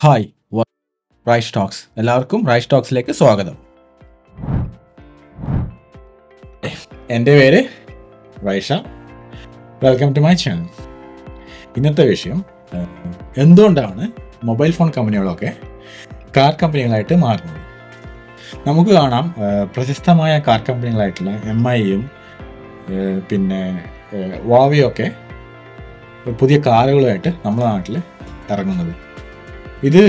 Hi rise talks എല്ലാവർക്കും rise ടോക്സിലേക്ക് സ്വാഗതം. എന്റെ പേര് Raisha welcome to my channel ഇന്നത്തെ വിഷയം എന്തുകൊണ്ടാണ് മൊബൈൽ ഫോൺ കമ്പനികളൊക്കെ കാർ കമ്പനികളായിട്ട് മാറുന്നത്? നമുക്ക് കാണാം പ്രശസ്തമായ കാർ കമ്പനികളായിട്ടുള്ള എം ഐയും പിന്നെ വാവിയൊക്കെ പുതിയ കാറുകളുമായിട്ട് നമ്മുടെ നാട്ടിൽ ഇറങ്ങുന്നത്. ഇത്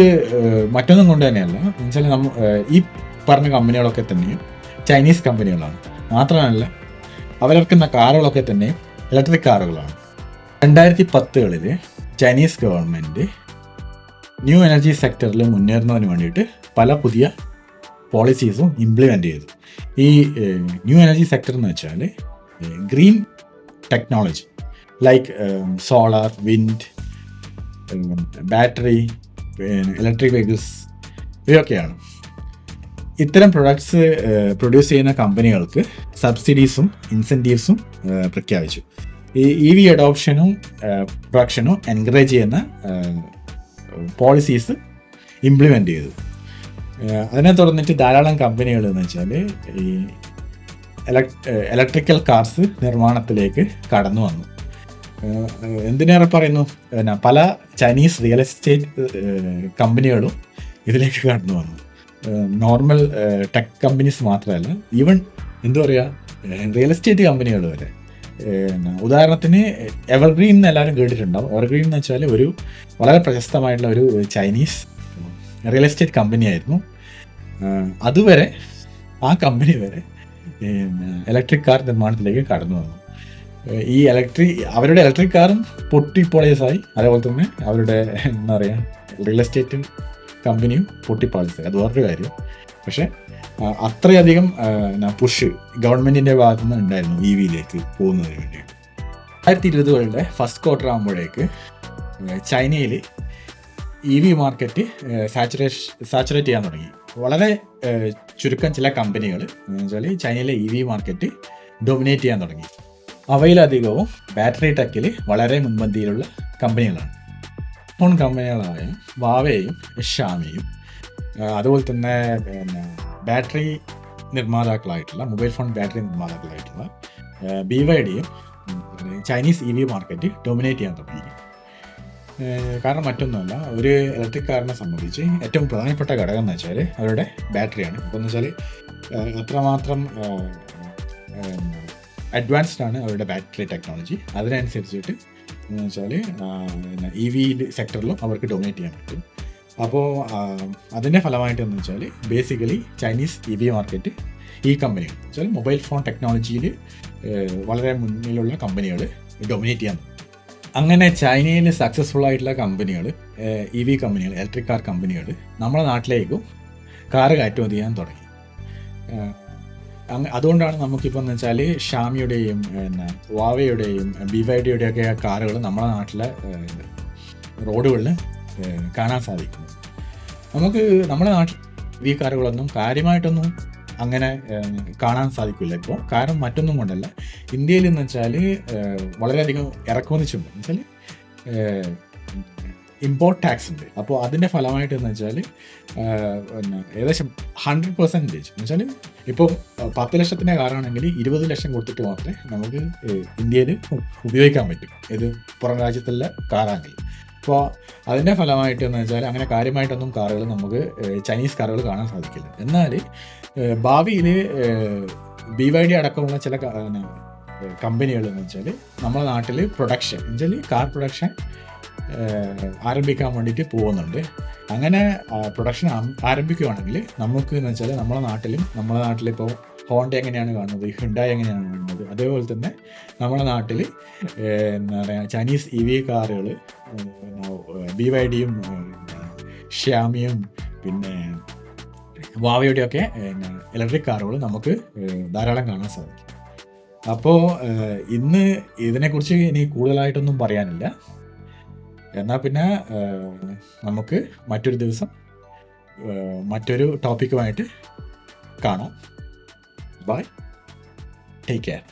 മറ്റൊന്നും കൊണ്ട് തന്നെയല്ല. എന്നുവെച്ചാൽ നമ്മ ഈ പറഞ്ഞ കമ്പനികളൊക്കെ തന്നെയും ചൈനീസ് കമ്പനികളാണ്. മാത്രമല്ല അവരിറക്കുന്ന കാറുകളൊക്കെ തന്നെ ഇലക്ട്രിക് കാറുകളാണ്. രണ്ടായിരത്തി പത്തുകളിൽ ചൈനീസ് ഗവൺമെന്റ് ന്യൂ എനർജി സെക്ടറിൽ മുന്നേറുന്നതിന് വേണ്ടിയിട്ട് പല പുതിയ പോളിസീസും ഇംപ്ലിമെന്റ് ചെയ്തു. ഈ ന്യൂ എനർജി സെക്ടർ എന്ന് വെച്ചാൽ green technology like solar wind battery electric vehicles ഇവയൊക്കെയാണ് ഇത്തരം പ്രൊഡക്ട്സ് പ്രൊഡ്യൂസ് ചെയ്യുന്ന കമ്പനികൾക്ക് സബ്സിഡീസും ഇൻസെന്റീവ്സും പ്രഖ്യാപിച്ചു. ഈ ഇ വി അഡോപ്ഷനും പ്രൊഡക്ഷനും എൻകറേജ് ചെയ്യുന്ന പോളിസീസ് ഇംപ്ലിമെന്റ് ചെയ്തു. അതിനെ തുടർന്നിട്ട് ധാരാളം കമ്പനികൾ എന്ന് വെച്ചാൽ ഈ ഇലക്ട്രിക്കൽ കാർസ് നിർമ്മാണത്തിലേക്ക് കടന്നു വന്നു. എന്തിനേറെ പറയുന്നു? പിന്നെ പല ചൈനീസ് റിയൽ എസ്റ്റേറ്റ് കമ്പനികളും ഇതിലേക്ക് കടന്നു വന്നു. നോർമൽ ടെക് കമ്പനീസ് മാത്രമല്ല ഈവൻ എന്താ പറയുക റിയൽ എസ്റ്റേറ്റ് കമ്പനികൾ വരെ. ഉദാഹരണത്തിന് എവർഗ്രീൻ എന്ന് എല്ലാവരും കേട്ടിട്ടുണ്ടാവും. എവർഗ്രീൻ എന്ന് വെച്ചാൽ ഒരു വളരെ പ്രശസ്തമായിട്ടുള്ള ഒരു ചൈനീസ് റിയൽ എസ്റ്റേറ്റ് കമ്പനിയായിരുന്നു. അതുവരെ ആ കമ്പനി വരെ ഇലക്ട്രിക് കാർ നിർമ്മാണത്തിലേക്ക് കടന്നു വന്നു. ഈ ഇലക്ട്രിക് അവരുടെ ഇലക്ട്രിക് കാറും പൊട്ടിപ്പോളേസായി അതേപോലെ തന്നെ അവരുടെ എന്താ പറയുക റിയൽ എസ്റ്റേറ്റും കമ്പനിയും പൊട്ടിപ്പാളിസായി അത് വേറൊരു കാര്യം. പക്ഷേ അത്രയധികം പുഷ് ഗവൺമെന്റിന്റെ ഭാഗത്തു നിന്ന് ഉണ്ടായിരുന്നു ഇ വിയിലേക്ക് പോകുന്നതിന് വേണ്ടി. രണ്ടായിരത്തി ഇരുപതുകളുടെ ഫസ്റ്റ് ക്വാർട്ടർ ആകുമ്പോഴേക്ക് ചൈനയിൽ E V market saturation saturate ചെയ്യാൻ തുടങ്ങി. വളരെ ചുരുക്കം ചില കമ്പനികൾ എന്ന് വെച്ചാൽ ചൈനയിലെ ഇ വി മാർക്കറ്റ് ഡൊമിനേറ്റ് ചെയ്യാൻ തുടങ്ങി. അവയിലധികവും ബാറ്ററി ടെക്കിൽ വളരെ മുൻപന്തിയിലുള്ള കമ്പനികളാണ്. ഫോൺ കമ്പനികളായ വാവയും ഷാമിയും അതുപോലെ തന്നെ പിന്നെ ബാറ്ററി നിർമ്മാതാക്കളായിട്ടുള്ള മൊബൈൽ ഫോൺ ബാറ്ററി നിർമ്മാതാക്കളായിട്ടുള്ള ബി വൈ ഡിയും Chinese E V market dominate ചെയ്യാൻ തുടങ്ങി. കാരണം മറ്റൊന്നുമല്ല ഒരു ഇലക്ട്രിക് കാറിനെ സംബന്ധിച്ച് ഏറ്റവും പ്രധാനപ്പെട്ട ഘടകം എന്ന് വെച്ചാൽ അവരുടെ ബാറ്ററിയാണ് അപ്പോൾ എന്ന് വെച്ചാൽ എത്രമാത്രം അഡ്വാൻസ്ഡ് ആണ് അവരുടെ ബാറ്ററി ടെക്നോളജി. അതിനനുസരിച്ചിട്ട് എന്ന് വെച്ചാൽ ഇ വി സെക്ടറിലും അവർക്ക് ഡൊമിനേറ്റ് ചെയ്യാൻ പറ്റും. അപ്പോൾ അതിന്റെ ഫലമായിട്ട് എന്ന് വെച്ചാൽ basically Chinese E V market ഈ കമ്പനികൾ വെച്ചാൽ മൊബൈൽ ഫോൺ ടെക്നോളജിയിൽ വളരെ മുന്നിലുള്ള കമ്പനികൾ ഡൊമിനേറ്റ് ചെയ്യാൻ അങ്ങനെ ചൈനയിൽ സക്സസ്ഫുൾ ആയിട്ടുള്ള കമ്പനികൾ ഇ വി കമ്പനികൾ ഇലക്ട്രിക് കാർ കമ്പനികൾ നമ്മുടെ നാട്ടിലേക്കും കാറ് കയറ്റുമതി ചെയ്യാൻ തുടങ്ങി. അതുകൊണ്ടാണ് നമുക്കിപ്പോൾ എന്ന് വെച്ചാൽ ഷാമിയുടെയും പിന്നെ വാവയുടെയും ബി വൈ ഒക്കെ കാറുകൾ നമ്മുടെ നാട്ടിലെ റോഡുകളിൽ കാണാൻ സാധിക്കുന്നത്. നമുക്ക് നമ്മുടെ നാട്ടിൽ ഈ കാറുകളൊന്നും കാര്യമായിട്ടൊന്നും അങ്ങനെ കാണാൻ സാധിക്കില്ല ഇപ്പോൾ കാരണം മറ്റൊന്നും കൊണ്ടല്ല. ഇന്ത്യയിൽ എന്ന് വെച്ചാൽ വളരെയധികം ഇറക്കുമതി ചുമ വെച്ചാൽ ഇമ്പോർട്ട് ടാക്സ് ഉണ്ട്. അപ്പോൾ അതിന്റെ ഫലമായിട്ട് എന്ന് വെച്ചാൽ പിന്നെ ഏകദേശം ഹൺഡ്രഡ് പെർസെന്റേജ് എന്ന് വെച്ചാൽ ഇപ്പോൾ പത്ത് ലക്ഷത്തിന്റെ കാറാണെങ്കിൽ ഇരുപത് ലക്ഷം കൊടുത്തിട്ട് മാത്രമേ നമുക്ക് ഇന്ത്യയിൽ ഉപയോഗിക്കാൻ പറ്റും. ഇത് പുറം രാജ്യത്തുള്ള കാറാണെങ്കിൽ അപ്പോൾ അതിന്റെ ഫലമായിട്ട് എന്ന് വെച്ചാൽ അങ്ങനെ കാര്യമായിട്ടൊന്നും കാറുകൾ നമുക്ക് ചൈനീസ് കാറുകൾ കാണാൻ സാധിക്കില്ല. എന്നാൽ ഭാവിയിൽ ബി വൈ ഡി അടക്കമുള്ള ചില കമ്പനികൾ എന്ന് വെച്ചാൽ നമ്മുടെ നാട്ടിൽ പ്രൊഡക്ഷൻ എന്ന് വെച്ചാൽ കാർ പ്രൊഡക്ഷൻ ആരംഭിക്കാൻ വേണ്ടിയിട്ട് പോകുന്നുണ്ട്. അങ്ങനെ പ്രൊഡക്ഷൻ ആരംഭിക്കുകയാണെങ്കിൽ നമുക്ക് എന്ന് വെച്ചാൽ നമ്മുടെ നാട്ടിലും നമ്മുടെ നാട്ടിലിപ്പോൾ ഹോണ്ട എങ്ങനെയാണ് കാണുന്നത് ഹുണ്ടായി എങ്ങനെയാണ് കാണുന്നത് അതേപോലെ തന്നെ നമ്മുടെ നാട്ടിൽ എന്താ പറയുക ചൈനീസ് ഇ വി കാറുകൾ ബി വൈ ഡിയും ഷ്യാമിയും പിന്നെ വാവയുടെയൊക്കെ ഇലക്ട്രിക് കാറുകൾ നമുക്ക് ധാരാളം കാണാൻ സാധിക്കും. അപ്പോൾ ഇന്ന് ഇതിനെക്കുറിച്ച് ഇനി കൂടുതലായിട്ടൊന്നും പറയാനില്ല. എന്നാൽ പിന്നെ നമുക്ക് മറ്റൊരു ദിവസം മറ്റൊരു ടോപ്പിക്കുമായിട്ട് കാണാം. Bye take care